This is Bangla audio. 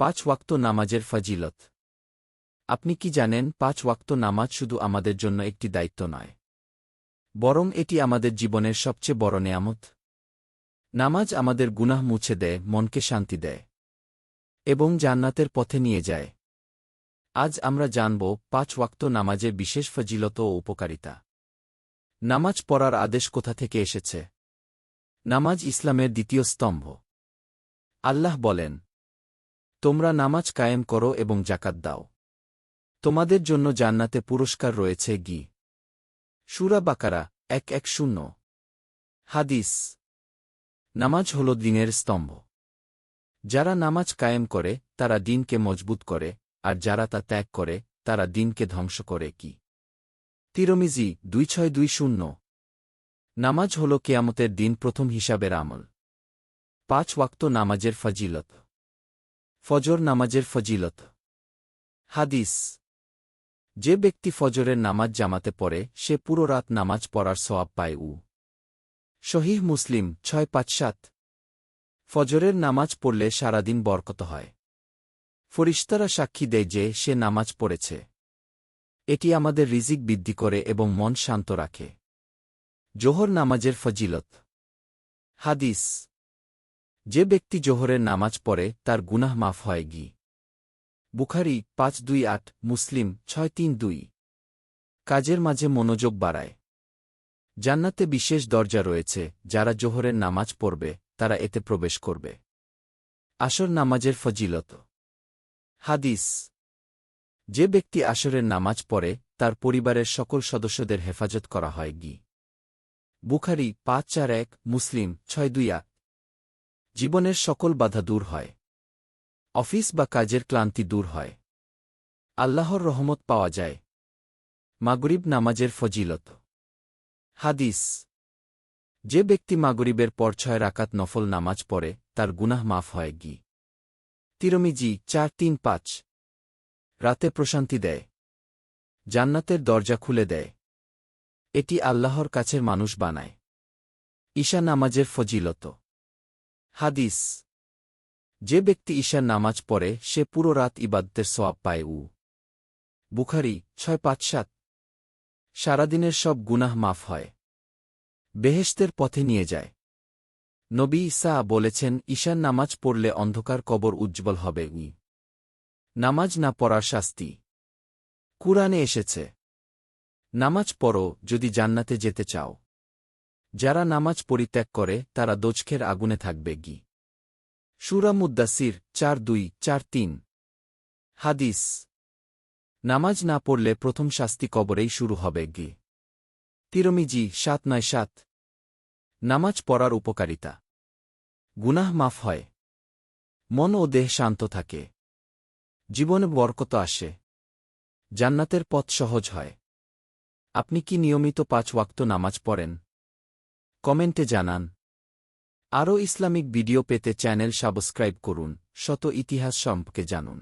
পাঁচ ওয়াক্ত নামাজের ফাজিলত। আপনি কি জানেন, পাঁচ ওয়াক্ত নামাজ শুধু আমাদের জন্য একটি দায়িত্ব নয়, বরং এটি আমাদের জীবনের সবচেয়ে বড় নেয়ামত। নামাজ আমাদের গুনাহ মুছে দেয়, মনকে শান্তি দেয়, এবং জান্নাতের পথে নিয়ে যায়। আজ আমরা জানব, পাঁচ ওয়াক্ত নামাজের বিশেষ ফজিলত ও উপকারিতা। নামাজ পড়ার আদেশ কোথা থেকে এসেছে? নামাজ ইসলামের দ্বিতীয় স্তম্ভ। আল্লাহ বলেন তোমরা নামাজ কায়েম করো এবং জাকাত দাও। তোমাদের জন্য জান্নাতে পুরস্কার রয়েছে গি। সুরা বাকারা, এক এক শূন্য। হাদিস। নামাজ হল দিনের স্তম্ভ। যারা নামাজ কায়েম করে, তারা দিনকে মজবুত করে, আর যারা তা ত্যাগ করে, তারা দিনকে ধ্বংস করে কি তিরমিজি, দুই ছয় দুই শূন্য। নামাজ হল কেয়ামতের দিন প্রথম হিসাবের আমল। পাঁচ ওয়াক্ত নামাজের ফজিলত। ফজর নামাজের ফজিলত। হাদিস। যে ব্যক্তি ফজরের নামাজ জামাতে পড়ে, সে পুরো রাত নামাজ পড়ার সওয়াব পায় উ। শহীহ মুসলিম ছয় পাঁচ সাত। ফজরের নামাজ পড়লে সারাদিন বরকত হয়। ফরিস্তারা সাক্ষী দেয় যে সে নামাজ পড়েছে। এটি আমাদের রিজিক বৃদ্ধি করে এবং মন শান্ত রাখে। জোহর নামাজের ফজিলত। হাদিস। যে ব্যক্তি জোহরের নামাজ পড়ে, তার গুনাহ মাফ হয় গি। বুখারি পাঁচ দুই আট, মুসলিম ছয় তিন দুই। কাজের মাঝে মনোযোগ বাড়ায়। জান্নাতে বিশেষ দরজা রয়েছে, যারা জোহরের নামাজ পড়বে, তারা এতে প্রবেশ করবে। আসর নামাজের ফজিলত। হাদিস। যে ব্যক্তি আসরের নামাজ পড়ে, তার পরিবারের সকল সদস্যদের হেফাজত করা হয় গি। বুখারি পাঁচ চার এক, মুসলিম ছয় দুই আট। জীবনের সকল বাধা দূর হয়। অফিস বা কাজের ক্লান্তি দূর হয়। আল্লাহর রহমত পাওয়া যায়। মাগরিব নামাজের ফজিলত। হাদিস। যে ব্যক্তি মাগরিবের পর ছয় রাকাত নফল নামাজ পড়ে, তার গুনাহ মাফ হয় গি। তিরমিজি চার তিন পাঁচ। রাতে প্রশান্তি দেয়। জান্নাতের দরজা খুলে দেয়। এটি আল্লাহর কাছের মানুষ বানায়। ঈশা নামাজের ফজিলত। হাদিস। যে ব্যক্তি ঈশার নামাজ পড়ে, সে পুরো রাত ইবাদতের সোয়াব পায় উ। বুখারি ছয় পাঁচ সাত। সারাদিনের সব গুনাহ মাফ হয়। বেহেস্তের পথে নিয়ে যায়। নবী ইসা বলেছেন ঈশান নামাজ পড়লে অন্ধকার কবর উজ্জ্বল হবে ই নামাজ না পড়ার শাস্তি। কুরআনে এসেছে। নামাজ পড়ো, যদি জান্নাতে যেতে চাও। যারা নামাজ পরিত্যাগ করে, তারা দোজখের আগুনে থাকবে গি। সুরা মুদ্দাসির চার দুই, চার তিন। হাদিস। নামাজ না পড়লে প্রথম শাস্তি কবরেই শুরু হবে গি। তিরমিজি, সাত নয় সাত। নামাজ পড়ার উপকারিতা। গুনাহ মাফ হয়। মন ও দেহ শান্ত থাকে। জীবনে বরকত আসে। জান্নাতের পথ সহজ হয়। আপনি কি নিয়মিত পাঁচ ওয়াক্ত নামাজ পড়েন? কমেন্টে জানান। আরও ইসলামিক ভিডিও পেতে চ্যানেল সাবস্ক্রাইব করুন শত ইতিহাস সম্পর্কে জানুন।